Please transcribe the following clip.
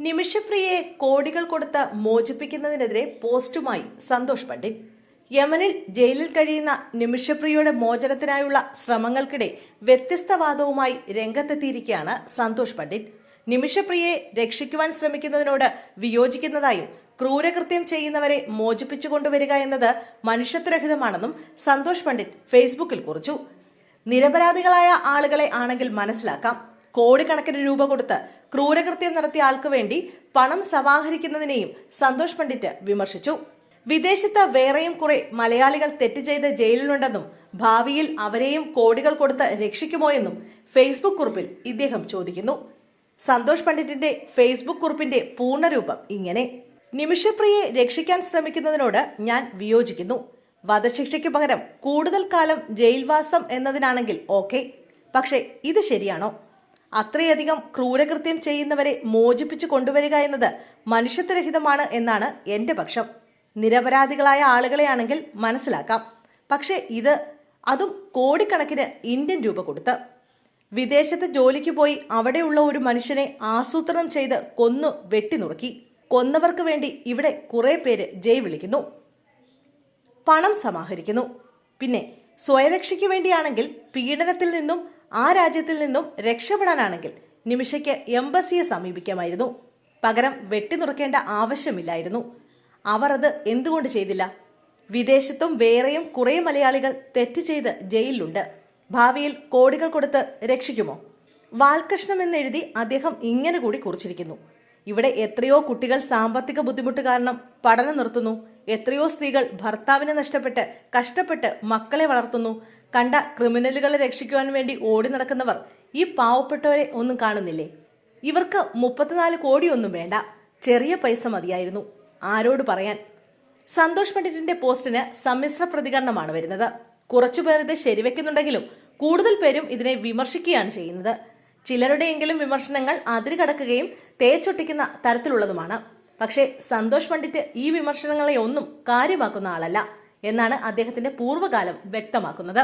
നിമിഷപ്രിയയെ കോടികൾ കൊടുത്ത് മോചിപ്പിക്കുന്നതിനെതിരെ പോസ്റ്റുമായി സന്തോഷ് പണ്ഡിറ്റ്. യമനിൽ ജയിലിൽ കഴിയുന്ന നിമിഷപ്രിയയുടെ മോചനത്തിനായുള്ള ശ്രമങ്ങൾക്കിടെ വ്യത്യസ്ത വാദവുമായി രംഗത്തെത്തിയിരിക്കുകയാണ് സന്തോഷ് പണ്ഡിറ്റ്. നിമിഷപ്രിയയെ രക്ഷിക്കുവാൻ ശ്രമിക്കുന്നതിനോട് വിയോജിക്കുന്നതായും ക്രൂരകൃത്യം ചെയ്യുന്നവരെ മോചിപ്പിച്ചു കൊണ്ടുവരിക എന്നത് മനുഷ്യത്വരഹിതമാണെന്നും സന്തോഷ് പണ്ഡിറ്റ് ഫേസ്ബുക്കിൽ കുറിച്ചു. നിരപരാധികളായ ആളുകളെ ആണെങ്കിൽ മനസ്സിലാക്കാം. കോടിക്കണക്കിന് രൂപ കൊടുത്ത് ക്രൂരകൃത്യം നടത്തിയ ആൾക്ക് വേണ്ടി പണം സമാഹരിക്കുന്നതിനെയും സന്തോഷ് പണ്ഡിറ്റ് വിമർശിച്ചു. വിദേശത്ത് വേറെയും കുറെ മലയാളികൾ തെറ്റ് ചെയ്ത് ജയിലിലുണ്ടെന്നും ഭാവിയിൽ അവരെയും കോടികൾ കൊടുത്ത് രക്ഷിക്കുമോ എന്നും ഫേസ്ബുക്ക് കുറിപ്പിൽ ഇദ്ദേഹം ചോദിക്കുന്നു. സന്തോഷ് പണ്ഡിറ്റിന്റെ ഫേസ്ബുക്ക് കുറിപ്പിന്റെ പൂർണരൂപം ഇങ്ങനെ. നിമിഷപ്രിയെ രക്ഷിക്കാൻ ശ്രമിക്കുന്നതിനോട് ഞാൻ വിയോജിക്കുന്നു. വധശിക്ഷയ്ക്ക് പകരം കൂടുതൽ കാലം ജയിൽവാസം എന്നതിനാണെങ്കിൽ ഓക്കെ. പക്ഷേ ഇത് ശരിയാണോ? അത്രയധികം ക്രൂരകൃത്യം ചെയ്യുന്നവരെ മോചിപ്പിച്ചു കൊണ്ടുവരിക എന്നത് മനുഷ്യത്വരഹിതമാണ് എന്നാണ് എന്റെ പക്ഷം. നിരപരാധികളായ ആളുകളെയാണെങ്കിൽ മനസ്സിലാക്കാം. പക്ഷേ ഇത് അതും കോടിക്കണക്കിന് ഇന്ത്യൻ രൂപ കൊടുത്ത്. വിദേശത്ത് ജോലിക്ക് പോയി അവിടെയുള്ള ഒരു മനുഷ്യനെ ആസൂത്രണം ചെയ്ത് കൊന്നു വെട്ടിനുറുക്കി കൊന്നവർക്ക് വേണ്ടി ഇവിടെ കുറെ പേര് ജയ് വിളിക്കുന്നു. പണം സമാഹരിക്കുന്നു. പിന്നെ സ്വയരക്ഷയ്ക്ക് വേണ്ടിയാണെങ്കിൽ പീഡനത്തിൽ നിന്നും ആ രാജ്യത്തിൽ നിന്നും രക്ഷപ്പെടാനാണെങ്കിൽ നിമിഷയ്ക്ക് എംബസിയെ സമീപിക്കാമായിരുന്നു. പകരം വെട്ടിനുറക്കേണ്ട ആവശ്യമില്ലായിരുന്നു. അവർ അത് എന്തുകൊണ്ട് ചെയ്തില്ല? വിദേശത്തും വേറെയും കുറേ മലയാളികൾ തെറ്റ് ചെയ്ത് ജയിലിലുണ്ട്. ഭാവിയിൽ കോടികൾ കൊടുത്ത് രക്ഷിക്കുമോ? വാൽകൃഷ്ണം എന്നെഴുതി അദ്ദേഹം ഇങ്ങനെ കൂടി കുറിച്ചിരിക്കുന്നു. ഇവിടെ എത്രയോ കുട്ടികൾ സാമ്പത്തിക ബുദ്ധിമുട്ട് കാരണം പഠനം നിർത്തുന്നു. എത്രയോ സ്ത്രീകൾ ഭർത്താവിനെ നഷ്ടപ്പെട്ട് കഷ്ടപ്പെട്ട് മക്കളെ വളർത്തുന്നു. കണ്ട ക്രിമിനലുകളെ രക്ഷിക്കുവാൻ വേണ്ടി ഓടി നടക്കുന്നവർ ഈ പാവപ്പെട്ടവരെ ഒന്നും കാണുന്നില്ലേ? ഇവർക്ക് മുപ്പത്തിനാല് കോടിയൊന്നും വേണ്ട. ചെറിയ പൈസ മതിയായിരുന്നു. ആരോട് പറയാൻ? സന്തോഷ് പണ്ഡിറ്റിന്റെ പോസ്റ്റിന് സമ്മിശ്ര പ്രതികരണമാണ് വരുന്നത്. കുറച്ചുപേർ ഇത് ശരിവെക്കുന്നുണ്ടെങ്കിലും കൂടുതൽ പേരും ഇതിനെ വിമർശിക്കുകയാണ് ചെയ്യുന്നത്. ചിലരുടെയെങ്കിലും വിമർശനങ്ങൾ അതിരുകടക്കുകയും തേച്ചൊട്ടിക്കുന്ന തരത്തിലുള്ളതുമാണ്. പക്ഷേ സന്തോഷ് പണ്ഡിറ്റ് ഈ വിമർശനങ്ങളെ ഒന്നും കാര്യമാക്കുന്ന ആളല്ല. എന്നാണ് അദ്ദേഹത്തിന്റെ പൂർവകാലം വ്യക്തമാക്കുന്നത്.